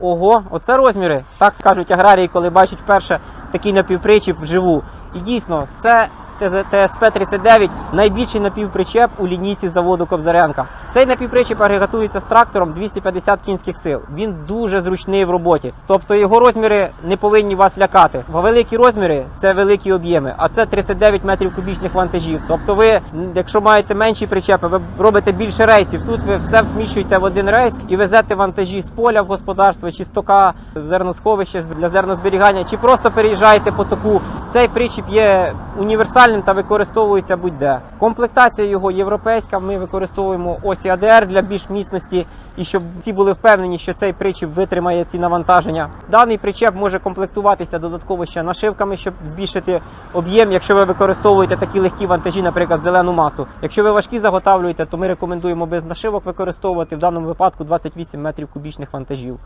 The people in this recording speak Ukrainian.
Ого, оце розміри. Так скажуть аграрії, коли бачать вперше такий напівпричіп вживу. І дійсно, це ТСП-39 найбільший напівпричеп у лінійці заводу Кобзаренка. Цей напівпричеп агрегатується з трактором 250 кінських сил. Він дуже зручний в роботі. Тобто його розміри не повинні вас лякати. Великі розміри це великі об'єми, а це 39 метрів кубічних вантажів. Тобто, ви, якщо маєте менші причепи, ви робите більше рейсів. Тут ви все вміщуєте в один рейс і везете вантажі з поля в господарство, чи стока в зерносховище для зернозберігання, чи просто переїжджаєте по току. Цей причіп є універсальним та використовується будь-де. Комплектація його європейська. Ми використовуємо осі АДР для більш міцності і щоб всі були впевнені, що цей причіп витримає ці навантаження. Даний причеп може комплектуватися додатково ще нашивками, щоб збільшити об'єм, якщо ви використовуєте такі легкі вантажі, наприклад, зелену масу. Якщо ви важкі заготавлюєте, то ми рекомендуємо без нашивок використовувати в даному випадку 28 метрів кубічних вантажів.